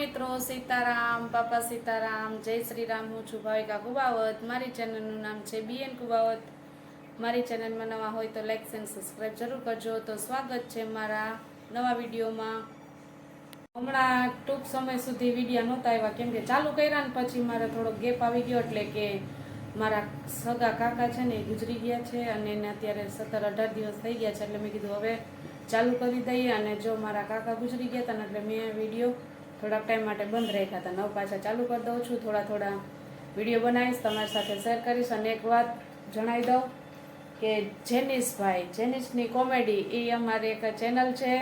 મિત્રો, સીતારામ, બાપા સીતારામ, જય શ્રી રામ હું છું ભાવિકા કુબાવત. મારી ચેનલનું નામ છે બીએન કુબાવત. મારી ચેનલમાં નવા હોય તો લાઈક એન્ડ સબસ્ક્રાઈબ જરૂર કરજો. તો સ્વાગત છે મારા નવા વિડીયોમાં. હમણાં ટૂંક સમય સુધી વિડીયા નહોતા આવ્યા. કેમ કે ચાલુ કર્યા ને પછી મારે થોડો ગેપ આવી ગયો એટલે કે મારા સગા કાકા છે ને એ ગુજરી ગયા છે અને એને અત્યારે સત્તર અઢાર દિવસ થઈ ગયા છે એટલે મેં કીધું હવે ચાલુ કરી દઈએ અને જો મારા કાકા ગુજરી ગયા હતા ને એટલે મેં વીડિયો થોડાક ટાઈમ માટે બંધ રાખ્યા હતા. નવ પાછા ચાલુ કરી દઉં છું. થોડા થોડા વીડિયો બનાવીશ તમારી સાથે શેર કરીશ અને એક વાત જણાવી દઉં કે જેનિસભાઈ જેનિસની કોમેડી એ અમારી એક ચેનલ છે.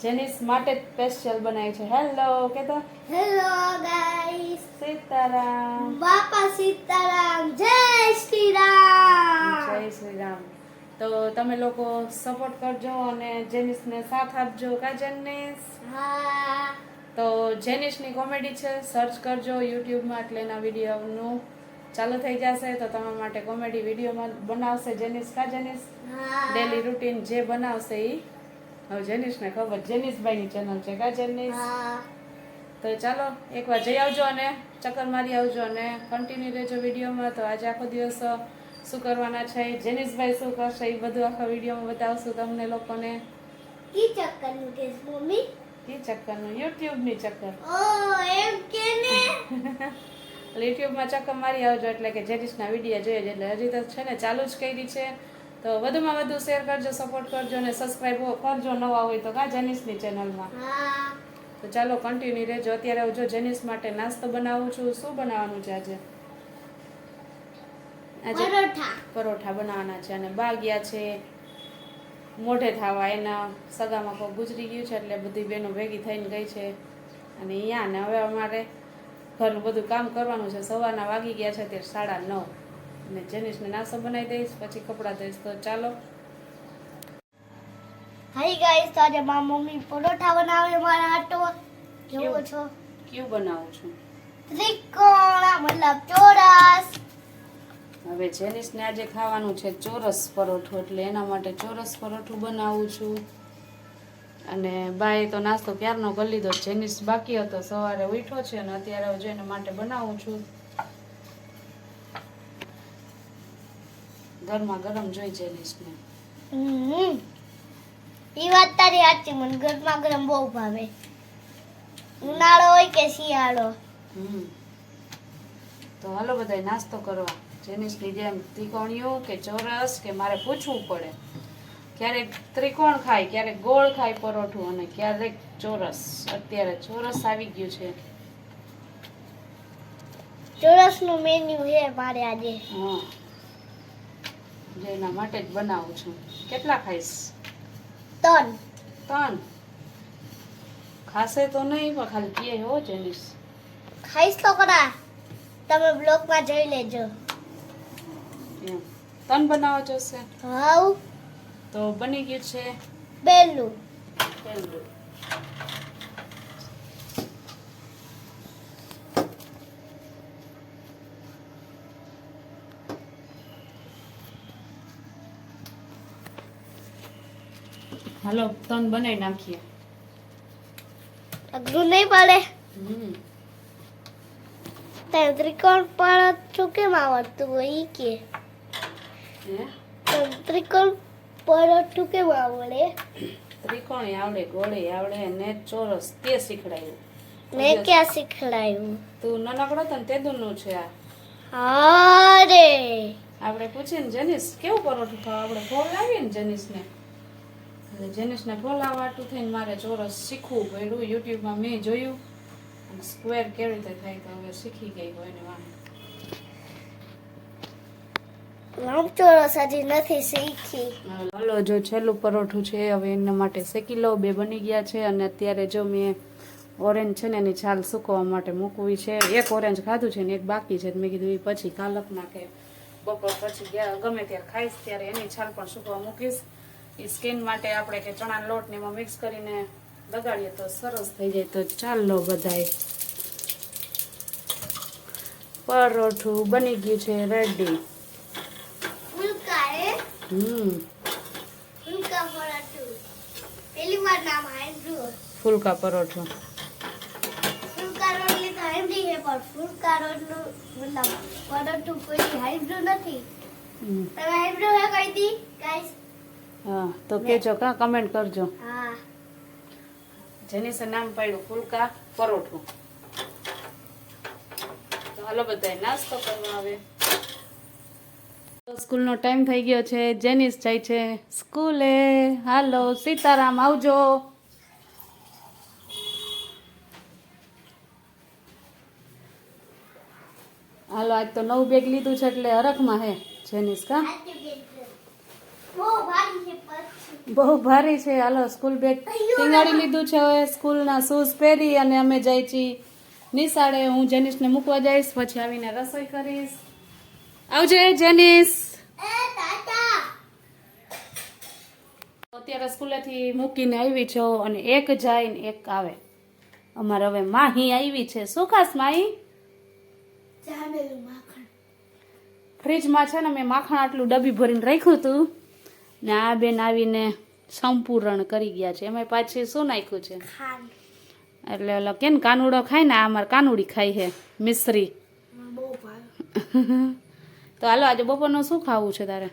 જેનિસ માટે જ સ્પેશિયલ બનાવી છે. હેલો કે તો હેલો ગાઈસ સીતારામ. બાપા સીતારામ. જય શ્રી રામ જય શ્રી રામ તો તમે લોકો સપોર્ટ કરજો અને જેનિસને સાથ આપજો. કા જેનિસ? હા. તો જેનિશની કોમેડી છે સર્ચ કરજો યુટ્યુબમાં એટલે એના વિડીયોનું ચાલુ થઈ જશે. તો તમારા માટે કોમેડી વિડીયોમાં બનાવશે જેનિશ કા જેનિશ? ડેલી રૂટીન જે બનાવશે એ હવે જેનિશને ખબર જેનિશભાઈની ચેનલ છે કા જેનિશ? હા. તો ચાલો એકવાર જઈ આવજો અને ચક્કર મારી આવજો અને કન્ટિન્યુ રહેજો વિડીયોમાં. તો આજે આખો દિવસ શું કરવાના છે જેનિશભાઈ શું કરશે એ બધું આખા વિડીયોમાં બતાવશું તમને લોકોને. કી ચક્કર મમ્મી. એ ચક્કરનું યુટ્યુબની ચક્કર. ઓ એમ કે ને? એટલે યુટ્યુબમાં ચક્કર મારી આવજો એટલે કે જેનિસના વીડિયો જોઈએ એટલે હજી તો છે ને ચાલુ જ કરી છે. તો વધુમાં વધુ શેર કરજો સપોર્ટ કરજો અને સબસ્ક્રાઈબ કરજો નવા હોય તો કા જેનિસની ચેનલમાં તો ચાલો કન્ટિન્યુ રહેજો. અત્યારે હું જો જેનિસ માટે નાસ્તો બનાવું છું શું બનાવવાનું છે આજે? આજે પરોઠા. પરોઠા બનાવવાના છે અને બાગ્યા છે મોઢે થવા એના સગામાં કોઈ ગુજરી ગયું છે એટલે બધી બહેનો ભેગી થઈને ગઈ છે. અને અહીંયા ને હવે અમારે ઘરનું બધું કામ કરવાનું છે. સવારના વાગી ગયા છે તે સાડા નવ. અને જેનિસને નાસ્તો બનાવી દઈશ પછી કપડાં દઈશ તો ચાલો. હાય ગાઈસ તો આજે મારા મમ્મી પરોઠા બનાવે મારા આટો કેવું? છો? કેવું બનાવું છું? ત્રિકોણ મતલબ ચોરસ. હવે જેનિસને આજે ખાવાનું છે ચોરસ પરોઠું એટલે એના માટે ચોરસ પરોઠું બનાવું છું. અને બાએ તો નાસ્તો ક્યારનો કરી લીધો? જેનિસ બાકી હતો સવારે ઉઠ્યો છે અને અત્યારે હજુ એના માટે બનાવું છું. ગરમા ગરમ જોઈ જેનિસને. હમ. ઈ વાત તારી સાચી મને ગરમા ગરમ બહુ ભાવે. ઉનાળો હોય કે શિયાળો? હમ. તો હાલો બધાય નાસ્તો કરવા. જેનિસની એમ ત્રિકોણિયું કે ચોરસ કે મારે પૂછવું પડે. ક્યારેક ત્રિકોણ ખાય ક્યારેક ગોળ ખાય પરોઠું અને ક્યારેક ચોરસ. અત્યારે ચોરસ આવી ગયું છે. ચોરસનું મેન્યુ છે મારે આજે. હા. જે એના માટે જ બનાવું છું. કેટલા ખાઈશ? ત્રણ. ત્રણ? ખાશે તો નહીં પણ ખાલી પીએ હો જેનિસ ખાઈશ તો ખરા તમે બ્લોગમાં જોઈ લેજો. એમ ત્રણ જોશે? હાઉ? તો બની ગયું છે પહેલું બેલું. હાલો તન બનાવી નાખીએ. અઘરું નહીં પડે? તે ત્રિકોણ પર શું કેમ આવડતું હોય કે. ત્રિકોણ પરોઠું કેમ આવડે? ત્રિકોણ આવડે ગોળે આવડે ને ચોરસ તે શીખડાયું. મેં ક્યાં શીખડાયું? તું નાનકડો હતો ને તે દૂરનું છે આ. અરે આપણે પૂછીને જનીશ કેવું પરોઠું ખાવ આપણે ફોલ લાવીએ ને જનીશને એટલે જેનિસને ફોલાવાટું થઈને મારે ચોરસ શીખવું પડ્યું. યુટ્યુબમાં મેં જોયું. સ્ક્વેર કેવી રીતે થાય તો હવે શીખી ગઈ હોય ને વાહ લંબચોરસ હજી નથી શીખી. હલો, જો છેલ્લું પરોઠું છે, હવે એના માટે શેકી લો બે બની ગયા છે અને અત્યારે જો મેં ઓરેન્જ છે ને એની છાલ સૂકવવા માટે મૂકવી છે. એક ઓરેન્જ ખાધું છે ને એક બાકી છે. મેં કીધું એ પછી કાલકના કે બપોર પછી ગમે ત્યારે ખાઈશ ત્યારે એની છાલ પણ સૂકવા મૂકીશ. એ સ્કિન માટે આપણે કે ચણા લોટ ને એમાં મિક્સ કરીને લગાડીએ તો સરસ થઈ જાય. તો ચાલો બધાય. પરોઠું બની ગયું છે રેડી હમ. ફૂલકા પરોઠું. પહેલી વાર નામ સાંભળ્યું ફૂલકા પરોઠું. ફુલકા પણ ફૂલકા રોડનું મતલબ પરોઠું કોઈ હાઈબ્રો નથી. હમ. તમે હાઈબ્રો હે કહી દી ગાઈસ હા તો કેજો કા કમેન્ટ કરજો. હા. જેની નામ પાડ્યું ફુલકા પરોઠું. તો હાલો બધાય નાસ્તો કરવા આવે. તો સ્કૂલનો ટાઈમ થઈ ગયો છે જેનિસ જાય છે સ્કૂલે. હાલો સીતારામ આવજો. હાલો આજ તો નવું બેગ લીધું છે એટલે હરખમાં હે જેનિસ કા? બહુ ભારી છે હાલો સ્કૂલ બેગ ટીંગાડી લીધું છે હવે. સ્કૂલના શૂઝ પહેરી અને અમે જઈ છીએ નિશાળે. હું જેનિસને મૂકવા જઈશ પછી આવીને રસોઈ કરીશ. આવજે જેનિસ. અત્યારે સ્કૂલેથી મૂકીને આવી છો અને એક જાય ને એક આવે. અમારે હવે માહી આવી છે. શું ખાસ માહી? ફ્રીજમાં છે ને મેં માખણ આટલું ડબ્બી ભરીને રાખ્યું હતું. ને આ બેન આવીને સંપૂર્ણ કરી ગયા છે. એમાં પાછી શું નાખ્યું છે? એટલે ઓલો કેમ કાનુડો ખાય ને આ અમારે કાનુડી ખાય છે. મિશ્રી. બહુ તો હાલો આજે બપોરનું શું ખાવું છે તારે?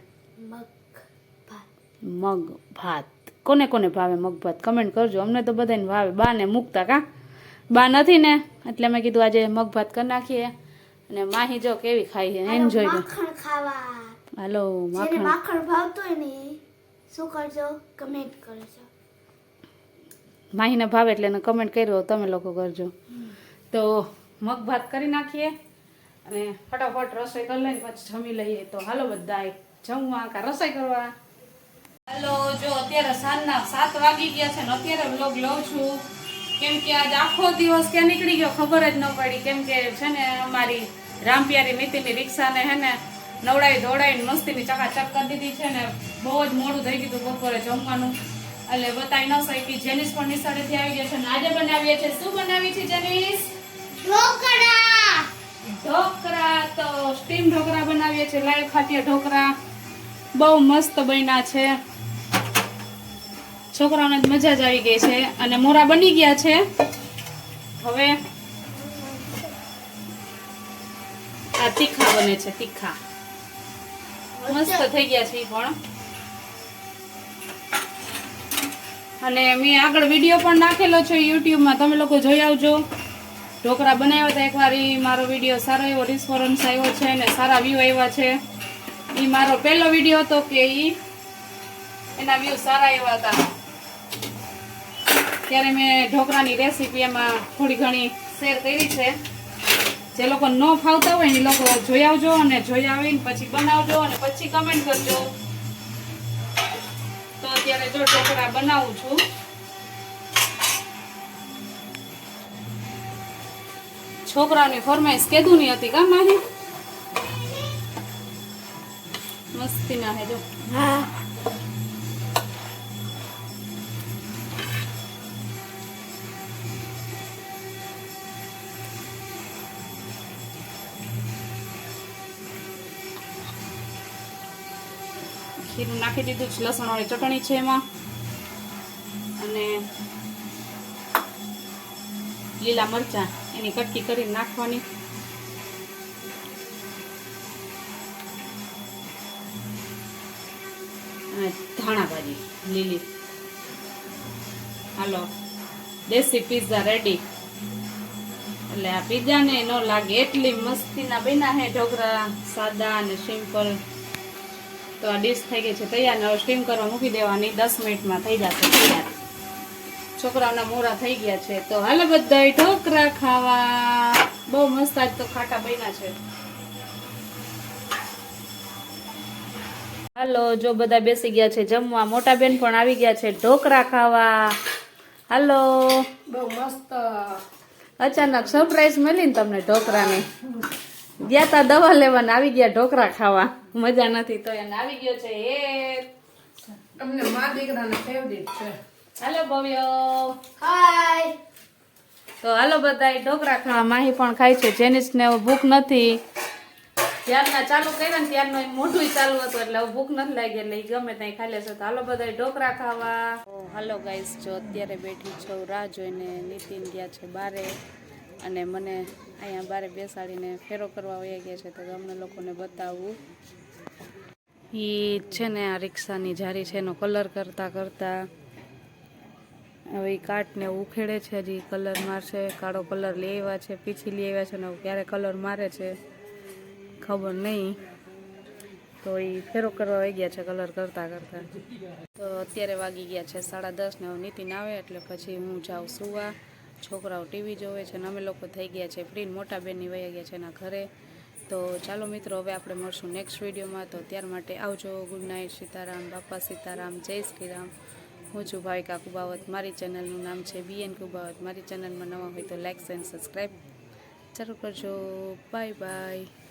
મગ ભાત. કોને કોને ભાવે મગ ભાત? કમેન્ટ કરજો. અમને તો બધાને ભાવે. બા ને મૂકતા કા? બા નથી ને? એટલે મેં કીધું આજે મગ ભાત કરી નાખીએ. અને માહી જો કેવી ખાઈ છે. એન્જોય કર. ખાવા. હાલો માખણ. માખણ ભાવતું હોય ને શું કરજો? કમેન્ટ કરજો. માહીને ભાવે એટલે એને કમેન્ટ કર્યો. તમે લોકો કરજો. તો મગ ભાત કરી નાખીએ. અને ફટાફટ રસોઈ કરી લઈને પછી જમી લઈએ તો હાલો બધાય જમવા કા રસોઈ કરવા? હાલો જો અત્યારે સાંજના સાત વાગી ગયા છે ને અત્યારે વ્લોગ લઉં છું. કેમ કે આજ આખો દિવસ ક્યાં નીકળી ગયો ખબર જ ન પડી. કેમ કે છે ને અમારી રામપિયારી મિતિની રિક્ષાને હે ને નવડાવી ધોડાવીને મસ્તીની ચકાચક કરી દીધી છે ને બહુ જ મોડું થઈ ગયું બપોરે જમવાનું. એટલે બતાવી ન શકી જેનિસ પણ નિશાળેથી આવી ગયા છે ને આજે બનાવીએ છીએ. શું બનાવી છે જેનિસ? ઢોકળા. ઢોકરા તો સ્ટીમ ઢોકરા બનાવીએ છીએ લાઈવ ખાટીયા ઢોકરા. બહુ મસ્ત બન્યા છે. છોકરાઓને મજા જ આવી ગઈ છે અને મોરા બની ગયા છે. હવે આ તીખા બને છે, તીખા. મસ્ત થઈ ગયા છે પણ. અને મેં આગળ વીડિયો પણ નાખેલો છે યુટ્યુબમાં, તમે લોકો જોઈ આવજો. ઢોકળા બનાવ્યા હતા. એકવાર એ મારો વીડિયો સારો એવો રિસ્પોરન્સ આવ્યો છે અને સારા વ્યૂ આવ્યા છે. એ મારો પહેલો વીડિયો હતો કે એ એના વ્યૂ સારા એવા હતા. ત્યારે મેં ઢોકળાની રેસીપી એમાં થોડી ઘણી શેર કરી છે. જે લોકો ન ફાવતા હોય ને એ લોકો જોઈ આવજો અને જોઈ આવીને પછી બનાવજો અને પછી કમેન્ટ કરજો. તો અત્યારે જો ઢોકળા બનાવું છું. છોકરાઓની ફરમાઈશ નહીં હતી કા માહી? મસ્તી ના હે જો. હા. ખીરું નાખી દીધું છે લસણ વાળી ચટણી છે એમાં. અને લીલા મરચાં. એની કટકી કરી નાખવાની. અને ધાણા ભાજી, લીલી. હાલો, દેશી પિઝા રેડી એટલે આ પિઝાને ન લાગે એટલી મસ્તીના બન્યા હે ઢોકરા, સાદા અને સિમ્પલ તો આ ડીશ થઈ ગઈ છે તૈયાર ને સ્ટીમ કરવા મૂકી દેવાની, દસ મિનિટમાં થઈ જશે તૈયાર. છોકરાઓના મોરા થઈ ગયા છે. તો હાલો બધા ઢોકરા ખાવા. બહુ મસ્ત આજ તો ખાટા બન્યા છે. હાલો જો બધા બેસી ગયા છે જમવા. મોટા બેન પણ આવી ગયા છે ઢોકરા ખાવા. હાલો. બહુ મસ્ત. અચાનક સરપ્રાઈઝ મળી ને તમને ઢોકરાની. ગયા તા દવા લેવાને આવી ગયા ઢોકરા ખાવા. મજા નથી તો એને આવી ગયો છે. એ તમને મા દીકરાને ફેવરિટ છે. હાલો ભવ્ય. હાય તો હાલો બધા ઢોકરા ખાવા માહી પણ ખાય છે. જેનિસને હવે ભૂખ નથી. ત્યારના ચાલુ કર્યા ને ત્યારનું મોઢું ચાલુ હતું એટલે હવે ભૂખ નથી લાગી એટલે એ ગમે ત્યાં ખાઈ લેશે. તો હાલો બધા ઢોકરા ખાવા. હાલો ગાઈસ જો અત્યારે બેઠી છું રાહ જોઈને નીતિન ગયા છે બારે. અને મને અહીંયા બારે બેસાડીને ફેરો કરવા વયા ગયા છે તો અમને લોકોને બતાવવું એ છે ને આ રિક્ષાની જારી છે એનો કલર કરતાં કરતાં. હવે એ કાટને ઉખેડે છે, હજી કલર મારશે, કાળો કલર લઈ આવ્યા છે, પીછી લઈ આવ્યા છે ને ક્યારે કલર મારે છે, ખબર નહીં. તો એ ફેરો કરવા આવી ગયા છે કલર કરતાં કરતાં. તો અત્યારે વાગી ગયા છે સાડા દસ ને નીતિન આવે એટલે પછી હું જાઉં સુવા. છોકરાઓ ટીવી જોવે છે ને અમે લોકો થઈ ગયા છે ફ્રી મોટા બેનની વયા ગયા છે એના ઘરે. તો ચાલો મિત્રો, હવે આપણે મળશું નેક્સ્ટ વિડીયોમાં તો ત્યાર માટે આવજો. ગુડ નાઇટ સીતારામ, બાપા સીતારામ, જય શ્રી રામ. હું છું ભાવિકા કુબાવત મારી ચેનલનું નામ છે બીએન કુબાવત મારી ચેનલમાં નવા હોય તો લાઇક એન્ડ સબસ્ક્રાઈબ જરૂર કરજો. Bye bye.